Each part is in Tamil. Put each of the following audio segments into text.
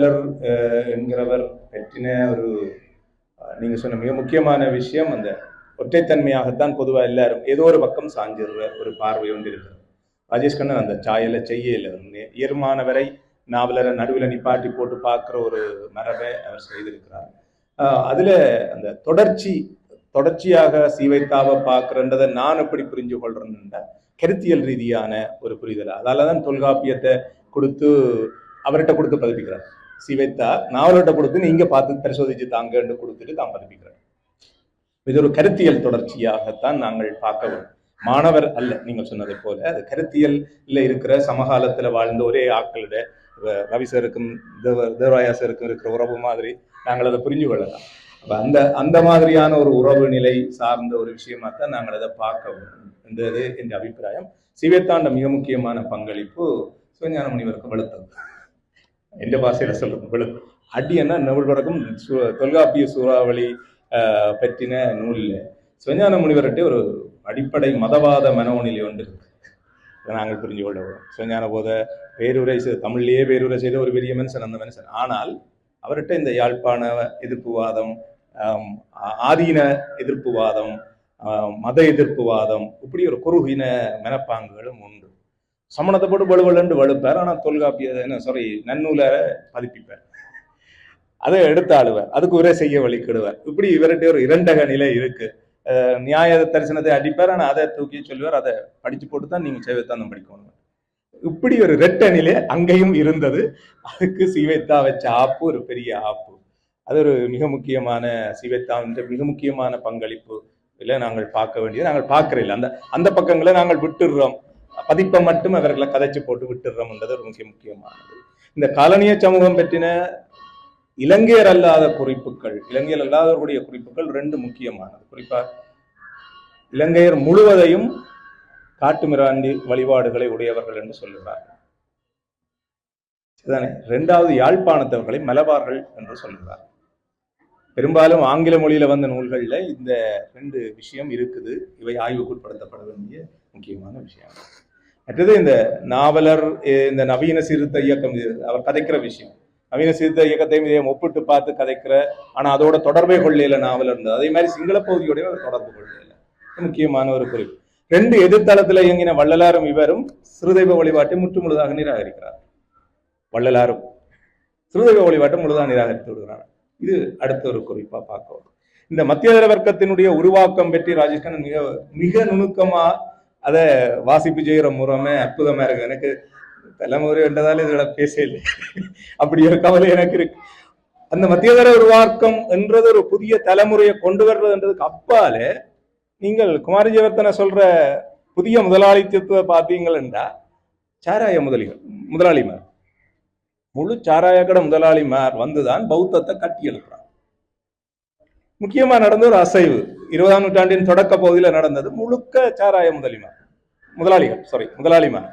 நாவலர் என்கிறவர் பற்றின ஒரு நீங்க சொன்ன மிக முக்கியமான விஷயம் அந்த ஒற்றைத்தன்மையாகத்தான் பொதுவா எல்லாரும் ஏதோ ஒரு பக்கம் சாஞ்சிடுற ஒரு பார்வை ஒன்று இருக்கிறது ராஜேஷ் கண்ணன் அந்த சாயல செய்யல. இயல்பானவரை நாவலரை நடுவில் நிப்பாட்டி போட்டு பார்க்குற ஒரு மரபை அவர் செய்திருக்கிறார். ஆஹ் அதுல அந்த தொடர்ச்சி தொடர்ச்சியாக சீவைத்தாவை பார்க்குறன்றதை நான் எப்படி புரிஞ்சு கொள்றேன்னா கருத்தியல் ரீதியான ஒரு புரிதல். அதால தான் தொல்காப்பியத்தை கொடுத்து அவர்கிட்ட கொடுத்து பதிப்பிக்கிறார். சீவைத்தா நாவலர்கிட்ட கொடுத்து நீங்க பார்த்து பரிசோதிச்சு தாங்கன்னு கொடுத்துட்டு தான் பதிப்பிக்கிறார் இது ஒரு கருத்தியல் தொடர்ச்சியாகத்தான் நாங்கள் பார்க்க வேண்டும் மாணவர் அல்ல நீங்கள் சொன்னதை போல. அது கருத்தியல்ல இருக்கிற சமகாலத்துல வாழ்ந்த ஒரே ஆக்களிட ரவிசருக்கும் ரவி தேவ தேவராயாசருக்கும் இருக்கிற உறவு மாதிரி நாங்கள் அதை புரிஞ்சு கொள்ளலாம். அப்ப அந்த அந்த மாதிரியான ஒரு உறவு நிலை சார்ந்த ஒரு விஷயமா தான் நாங்கள் அதை பார்க்க என்றது என்ற அபிப்பிராயம். சிவத்தாண்ட மிக முக்கியமான பங்களிப்பு சிவஞான முனிவருக்கு வலுத்தது. எந்த பாஷையில் சொல்றது வெளு அடியன்னா நெவல் தொடக்கம் சு- தொல்காப்பிய சூறாவளி பற்றின நூலில் சிவஞான முனிவர்கிட்ட ஒரு அடிப்படை மதவாத மனோநிலை ஒன்று இருக்கு. இதை நாங்கள் புரிஞ்சு கொள்ள வேண்டும் போத பேருரை தமிழ்லேயே தமிழ்லயே பேருரை செய்த ஒரு பெரிய மனுஷன் அந்த மனுஷன். ஆனால் அவர்கிட்ட இந்த யாழ்ப்பாண எதிர்ப்புவாதம் ஆ- ஆதீன எதிர்ப்புவாதம் மத எதிர்ப்புவாதம் இப்படி ஒரு குறுகின மனப்பாங்குகளும் உண்டு. சமணத்தை போட்டு வலுவலண்டு வலுப்பார். ஆனால் தொல்காப்பிய என்ன சாரி நன்னூலை பதிப்பிப்பார். அதை எடுத்து ஆளுவார். அதுக்கு உரை செய்ய வழிக்கிடுவார். இப்படி இவர்கிட்ட ஒரு இரண்டக நிலை இருக்கு. அஹ் நியாய தரிசனத்தை அடிப்பார் ஆனால் அதை தூக்கி சொல்லுவார். அதை படிச்சு போட்டு தான் நீங்க சைவத்தாந்தம் படிக்கணும். இப்படி ஒரு ரெட்ட நிலை அங்கேயும் இருந்தது. அதுக்கு சீவைத்தா வச்ச ஆப்பு ஒரு பெரிய ஆப்பு. அது ஒரு மிக முக்கியமான சீவைத்தா மிக முக்கியமான பங்களிப்பு. இல்லை நாங்கள் பார்க்க வேண்டியது. நாங்கள் பார்க்கறதில்ல. அந்த அந்த பக்கங்களை நாங்கள் விட்டுடுறோம். பதிப்பை மட்டும் அவர்களை கதைச்சு போட்டு விட்டுடுறோம்ன்றது ஒரு முக்கிய முக்கியமானது. இந்த காலனிய சமூகம் பற்றின இலங்கையர் அல்லாத குறிப்புகள் இலங்கையர் அல்லாதவர்களுடைய குறிப்புகள் ரெண்டு முக்கியமானது. குறிப்பா இலங்கையர் முழுவதையும் காட்டுமிராண்டி வழிபாடுகளை உடையவர்கள் என்று சொல்லுகிறார் சரிதானே இரண்டாவது யாழ்ப்பாணத்தவர்களை மலபார்கள் என்று சொல்லுகிறார் பெரும்பாலும் ஆங்கில மொழியில வந்த நூல்கள்ல இந்த ரெண்டு விஷயம் இருக்குது. இவை ஆய்வுக்குட்படுத்தப்பட வேண்டிய முக்கியமான விஷயம். மற்றது இந்த நாவலர் இந்த நவீன சிறுத்த இயக்கம் அவர் கதைக்கிற விஷயம். நவீன சிறுத்த இயக்கத்தையும் இதையும் ஒப்பிட்டு பார்த்து கதைக்கிற ஆனா அதோட தொடர்பே கொள்ளையில நாவலர் இருந்தது. அதே மாதிரி சிங்கள பகுதியோட அவர் தொடர்பு கொள்ளையில. முக்கியமான ஒரு குறிப்பு. ரெண்டு எதிர்த்தளத்தில் இயங்கின வள்ளலாரும் இவரும் சிறுதெய்வ வழிபாட்டை முற்றுமுழுதாக நிராகரிக்கிறார். வள்ளலாரும் சிறுதெய்வ வழிபாட்டை முழுதாக நிராகரித்து விடுகிறார். இது அடுத்த ஒரு குறிப்பா பார்க்க இந்த மத்தியதர வர்க்கத்தினுடைய உருவாக்கம் பற்றி ராஜேஷ்கண்ணன் மிக மிக நுணுக்கமா அதை வாசிப்பு செய்கிற முறமே அற்புதமா இருக்கு. எனக்கு தலைமுறை என்றதால இதுல பேசல அப்படி ஒரு கவலை எனக்கு இருக்கு. அந்த மத்தியதர உருவாக்கம் என்றது ஒரு புதிய தலைமுறையை கொண்டு வர்றதுன்றதுக்கு அப்பாலே நீங்கள் குமாரி ஜெயவர்த்தனை சொல்ற புதிய முதலாளித்துவ பார்த்தீங்கன்னா சாராய முதலிகள் முதலாளிமார். முழு சாராய கடை முதலாளிமார் வந்துதான் பௌத்தத்தை கட்டி எழுப்புறாங்க முக்கியமா நடந்த ஒரு அசைவு. இருபதாம் நூற்றாண்டின் தொடக்க பகுதியில் நடந்தது. முழுக்க சாராய முதலிமார் முதலாளிகள் சாரி முதலாளிமார்.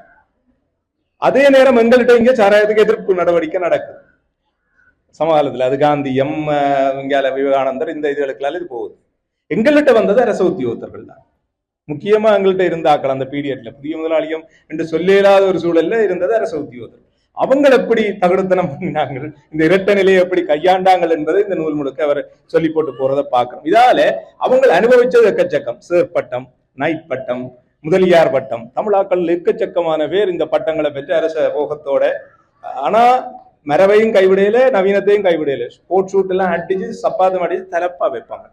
அதே நேரம் எங்கள்கிட்ட இங்க சாராயத்துக்கு எதிர்ப்பு நடவடிக்கை நடக்குது. சமகாலத்துல அது காந்தியம் எம் இங்கால விவேகானந்தர் இந்த இதுகளுக்கெல்லாம் இது போகுது. எங்கள்கிட்ட வந்தது அரசு உத்தியோகத்தர்கள் தான். முக்கியமா எங்கள்கிட்ட இருந்தாக்கள் அந்த பீரியட்ல புதிய முதலாளியம் என்று சொல்ல இயலாத ஒரு சூழல்ல இருந்தது அரசு உத்தியோகத்தர்கள். அவங்க எப்படி தகுடுத்தனம் பண்ணினாங்க இந்த இரட்ட நிலையை எப்படி கையாண்டாங்கள் என்பதை இந்த நூல் முழுக்க அவர் சொல்லி போட்டு போறதை பார்க்கிறோம். இதால அவங்க அனுபவிச்சது எக்கச்சக்கம். சேர் பட்டம் நைட் பட்டம் முதலியார் பட்டம். தமிழாக்கள் எக்கச்சக்கமான பேர் இந்த பட்டங்களை பெற்று அரச போகத்தோட. ஆனா மரபையும் கைவிடையில நவீனத்தையும் கைவிடையில ஸ்போர்ட் ஷூட் எல்லாம் அடிச்சு சப்பாத்தம் அடிச்சு தலப்பா வைப்பாங்க.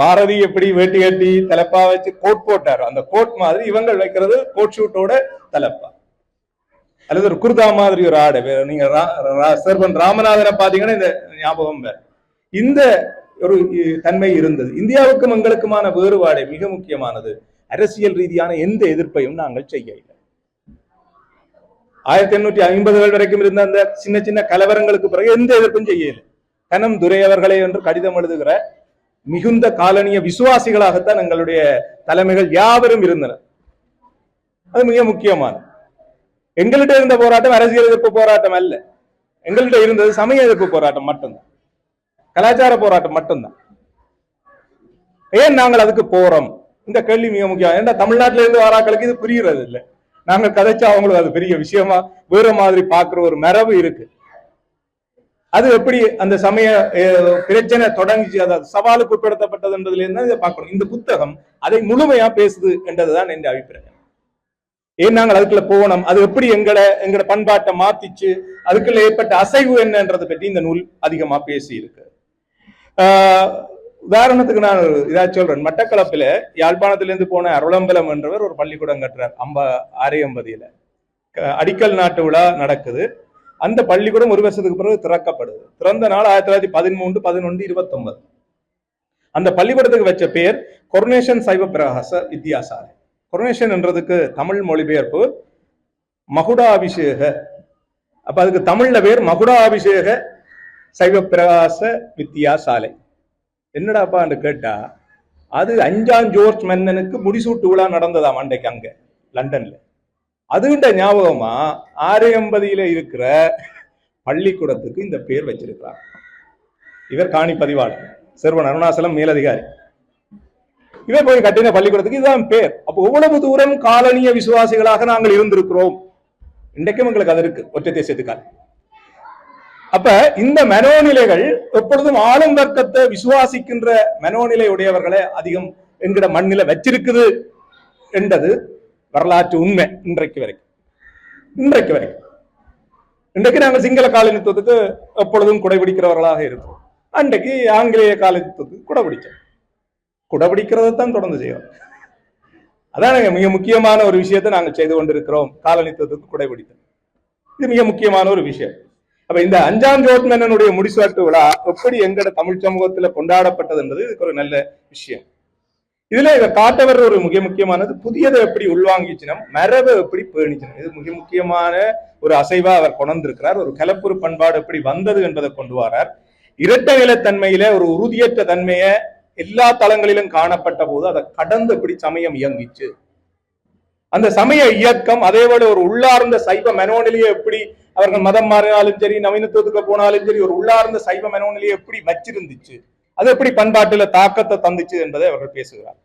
பாரதி எப்படி வேட்டி கட்டி தலப்பா வச்சு கோட் போட்டாரு அந்த கோட் மாதிரி இவங்க வைக்கிறது கோட் ஷூட்டோட தலப்பா. அல்லது ஒரு குர்தா மாதிரி ஒரு ஆடை நீங்க ரா- ரா- சர்வன் ராமநாதனை பாத்தீங்கன்னா இந்த ஞாபகம் வேற இந்த ஒரு தன்மை இருந்தது. இந்தியாவுக்கும் எங்களுக்குமான வேறுபாடு மிக முக்கியமானது. அரசியல் ரீதியான எந்த எதிர்ப்பையும் நாங்கள் செய்ய இல்லை ஆயிரத்தி எண்ணூற்றி ஐம்பதுகள் வரைக்கும் இருந்த அந்த சின்ன சின்ன கலவரங்களுக்கு பிறகு எந்த எதிர்ப்பும் செய்யலை கனம் துரை அவர்களே என்று கடிதம் எழுதுகிற மிகுந்த காலனிய விசுவாசிகளாகத்தான் எங்களுடைய தலைமைகள் யாவரும் இருந்தனர். அது மிக முக்கியமானது. எங்கள்கிட்ட இருந்த போராட்டம் அரசியல் எதிர்ப்பு போராட்டம் அல்ல. எங்கள்கிட்ட இருந்தது சமய எதிர்ப்பு போராட்டம் மட்டும்தான். கலாச்சார போராட்டம் மட்டும்தான். ஏன் நாங்கள் அதுக்கு போறோம்? இந்த கேள்வி மிக முக்கியம். ஏன்னா தமிழ்நாட்டில இருந்து வராக்களுக்கு இது புரியுறது இல்லை? நாங்க கதைச்சா அவங்களுக்கு அது பெரிய விஷயமா வேற மாதிரி பார்க்கிற ஒரு மரபு இருக்கு. அது எப்படி அந்த சமய பிரச்சனை தொடங்கிச்சு? அதாவது சவாலுக்கு உட்படுத்தப்பட்டது என்பதுல இருந்து இதை பார்க்கணும். இந்த புத்தகம் அதை முழுமையா பேசுது என்றதுதான் என் அபிப்பிராயம். ஏன் நாங்கள் அதுக்குள்ள போகணும் அது எப்படி எங்களை எங்களோட பண்பாட்டை மாத்திச்சு? அதுக்குள்ள ஏற்பட்ட அசைவு என்னன்றதை பற்றி இந்த நூல் அதிகமா பேசி இருக்கு ஆஹ், உதாரணத்துக்கு நான் இதா சொல்றேன். மட்டக்களப்பில யாழ்ப்பாணத்திலிருந்து போன அருளம்பலம் என்றவர் ஒரு பள்ளிக்கூடம் கட்டுறார். அம்ப ஆரையம்பதியில. அடிக்கல் நாட்டு விழா நடக்குது. அந்த பள்ளிக்கூடம் ஒரு வருஷத்துக்கு பிறகு திறக்கப்படுது. திறந்த நாள் ஆயிரத்தி தொள்ளாயிரத்தி பதிமூன்று பதினொன்று இருபத்தொன்பது. அந்த பள்ளிக்கூடத்துக்கு வச்ச பேர் கொர்னேஷன் சைவ பிரகாச வித்யாசாலை கொரோனேஷன் என்றதுக்கு தமிழ் மொழிபெயர்ப்பு மகுடாபிஷேக. அப்ப அதுக்கு தமிழ்ல பேர் மகுடாபிஷேக சைவ பிரகாச வித்யாசாலை என்னடாப்பான்னு கேட்டா அது அஞ்சாம் ஜோர்ஜ் மன்னனுக்கு முடிசூட்டு விழா நடந்ததாம் அண்டைக்கு அங்க லண்டன்ல. அதுகிட்ட ஞாபகமா ஆரையம்பதியில இருக்கிற பள்ளிக்கூடத்துக்கு இந்த பேர் வச்சிருக்கிறார். இவர் காணி பதிவாளர் சிறுவன் அருணாசலம் மேலதிகாரி. இவன் போய் கட்டின பள்ளிக்கூடத்துக்கு இதுதான் பேர். அப்போ எவ்வளவு தூரம் காலனிய விசுவாசிகளாக நாங்கள் இருந்திருக்கிறோம்? இன்றைக்கும் எங்களுக்கு அது இருக்கு ஒற்றை தேசியத்துக்காக. அப்ப இந்த மனோநிலைகள் எப்பொழுதும் ஆளும் வர்க்கத்தை விசுவாசிக்கின்ற மனோநிலை உடையவர்களை அதிகம் என்கிற மண்ணில வச்சிருக்குது என்றது வரலாற்று உண்மை இன்றைக்கு வரைக்கும். இன்றைக்கு வரைக்கும். இன்றைக்கு நாங்கள் சிங்கள காலனித்துவத்துக்கு எப்பொழுதும் குடைபிடிக்கிறவர்களாக இருக்கிறோம். அன்றைக்கு ஆங்கிலேய காலனித்துவத்துக்கு குடைபிடிச்சோம். குடைபிடிக்கிறதை தான் தொடர்ந்து செய்வோம். அதான் மிக முக்கியமான ஒரு விஷயத்தை நாங்கள் செய்து கொண்டிருக்கிறோம். காலனித்துவத்துக்கு குடைபிடித்தோம் இது மிக முக்கியமான ஒரு விஷயம். அப்ப இந்த அஞ்சாம் ஜோத் மன்னனுடைய முடிசூட்டு விழா எப்படி எங்கட தமிழ் சமூகத்துல கொண்டாடப்பட்டது என்பது இதுக்கு ஒரு நல்ல விஷயம். இதுல இதை காட்டவர் ஒரு மிக முக்கியமானது புதியதை எப்படி உள்வாங்கிச்சினம் மரபை எப்படி பேணிச்சினம். இது மிக முக்கியமான ஒரு அசைவா அவர் கொண்டிருக்கிறார் ஒரு கலப்புறு பண்பாடு எப்படி வந்தது என்பதை கொண்டு வரார். இரட்டை நிலத்தன்மையில ஒரு உறுதியற்ற தன்மையை எல்லா தளங்களிலும் காணப்பட்ட போது அதை கடந்து இப்படி சமயம் இயங்கிச்சு. அந்த சமய இயக்கம் அதேபோல ஒரு உள்ளார்ந்த சைவ மனோநிலையை எப்படி அவர்கள் மதம் மாறினாலும் சரி நவீனத்துவத்துக்கு போனாலும் சரி ஒரு உள்ளார்ந்த சைவ மனோநிலையை எப்படி வச்சிருந்துச்சு அது எப்படி பண்பாட்டுல தாக்கத்தை தந்துச்சு என்பதை அவர்கள் பேசுகிறார்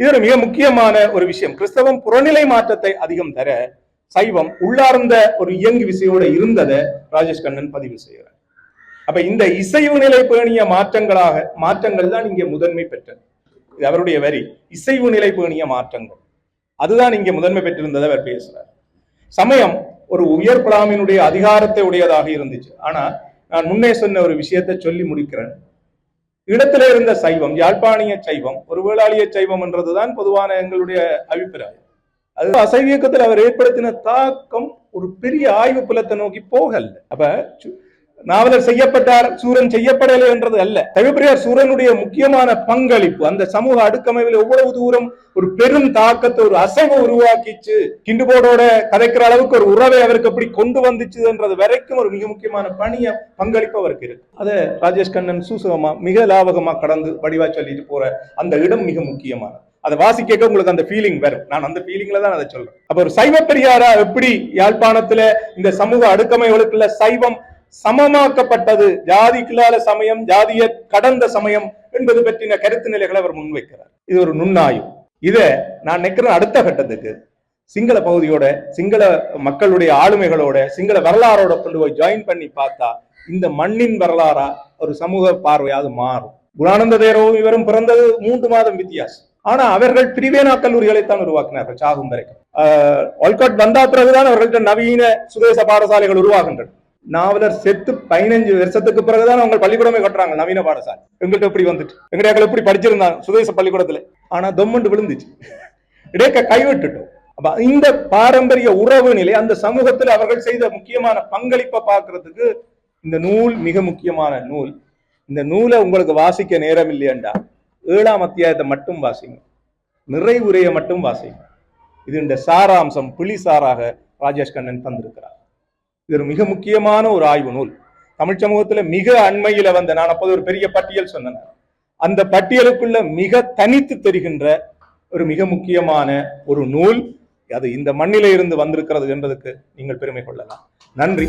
இது ஒரு மிக முக்கியமான ஒரு விஷயம். கிறிஸ்தவம் புறநிலை மாற்றத்தை அதிகம் தர சைவம் உள்ளார்ந்த ஒரு இயங்கு விசையோட இருந்ததை ராஜேஷ் கண்ணன் பதிவு செய்கிறார். அப்ப இந்த இசைவு நிலை பேணிய மாற்றங்களாக மாற்றங்கள் தான் இங்கே முதன்மை பெற்றது. இது அவருடைய வரி. இசைவு நிலை பேணிய மாற்றங்கள். அதுதான் இங்கே முதன்மை பெற்றிருந்ததை அவர் பேசுறார். சமயம் ஒரு உயர் பிராமினுடைய அதிகாரத்தை உடையதாக இருந்துச்சு. ஆனா நான் முன்னே சொன்ன ஒரு விஷயத்தை சொல்லி முடிக்கிறேன். இடத்துல இருந்த சைவம் யாழ்ப்பாணிய சைவம் ஒரு வேளாளிய சைவம் என்றதுதான் பொதுவான எங்களுடைய அபிப்பிராயம். அது அசைவ இயக்கத்தில் அவர் ஏற்படுத்தின தாக்கம் ஒரு பெரிய ஆய்வு புலத்தை நோக்கி போகல. அப்ப நாவலர் செய்யப்பட்டார் சூரன் செய்யப்படலை என்றது அல்ல. தவிப்பிரியார் சூரனுடைய முக்கியமான பங்களிப்பு அந்த சமூக அடுக்கமைவில் எவ்வளவு தூரம் ஒரு பெரும் தாக்கத்தை ஒரு அசைவை உருவாக்கிச்சு கிண்டுபோடோட கதைக்கிற அளவுக்கு ஒரு உறவை அவருக்கு எப்படி கொண்டு வந்துச்சுன்றது வரைக்கும் ஒரு மிக முக்கியமான பணிய பங்களிப்பு அவருக்கு இருக்கு. அதை ராஜேஷ் கண்ணன் சூசகமா மிக லாபகமா கடந்து வடிவா சொல்லிட்டு போற அந்த இடம் மிக முக்கியமானது. அதை வாசிக்க உங்களுக்கு அந்த ஃபீலிங் வரும். நான் அந்த ஃபீலிங்ல தான் அதை சொல்றேன். அப்ப ஒரு சைவ பெரியாரா எப்படி யாழ்ப்பாணத்துல இந்த சமூக அடுக்கமைகளுக்குள்ள சைவம் சமமாக்கப்பட்டது. ஜாதிக்குள்ளால சமயம் ஜாதிய கடந்த சமயம் என்பது பற்றின கருத்து நிலைகளை அவர் முன்வைக்கிறார். இது ஒரு நுண்ணாய்வு. இதை நான் நினைக்கிறேன் அடுத்த கட்டத்துக்கு சிங்கள பகுதியோட சிங்கள மக்களுடைய ஆளுமைகளோட சிங்கள வரலாறோட கொண்டு போய் ஜாயின் பண்ணி பார்த்தா இந்த மண்ணின் வரலாறா ஒரு சமூக பார்வையாவது மாறும். குணானந்த தேரவும் இவரும் பிறந்தது மூன்று மாதம் வித்தியாசம். ஆனா அவர்கள் பிரிவேனா கல்லூரிகளைத்தான் உருவாக்கினார்கள் சாகும் வரைக்கும். ஆஹ் வந்தா பிறகுதான் அவர்கள்ட்ட நவீன சுதேச பாடசாலைகள் உருவாகின்றன. நாவலர் செத்து பதினஞ்சு வருஷத்துக்கு பிறகுதான் அவங்க பள்ளிக்கூடமே கட்டுறாங்க நவீன பாடசாலை. எங்கள்கிட்ட எப்படி வந்துட்டு. எங்கடைய எப்படி படிச்சிருந்தாங்க? சுதேச பள்ளிக்கூடத்துல. ஆனா தொம்மண்டு விழுந்துச்சு. இடைக்க கைவிட்டுட்டோம். அப்ப இந்த பாரம்பரிய உறவு நிலை அந்த சமூகத்தில் அவர்கள் செய்த முக்கியமான பங்களிப்பை பார்க்கறதுக்கு இந்த நூல் மிக முக்கியமான நூல். இந்த நூலை உங்களுக்கு வாசிக்க நேரம் இல்லையண்டா. ஏழாம் அத்தியாயத்தை மட்டும் வாசிங்க. நிறைவுரையை மட்டும் வாசிங்க. இது இந்த சாராம்சம் புலிசாராக ராஜேஷ் கண்ணன் தந்திருக்கிறார். இது ஒரு மிக முக்கியமான ஒரு ஆய்வு நூல். தமிழ் சமூகத்துல மிக அண்மையில வந்த நான் அப்போது ஒரு பெரிய பட்டியல் சொன்னேன். அந்த பட்டியலுக்குள்ள மிக தனித்து தெரிகின்ற ஒரு மிக முக்கியமான ஒரு நூல் அது இந்த மண்ணில இருந்து வந்திருக்கிறது என்பதற்கு நீங்கள் பெருமை கொள்ளலாம். நன்றி.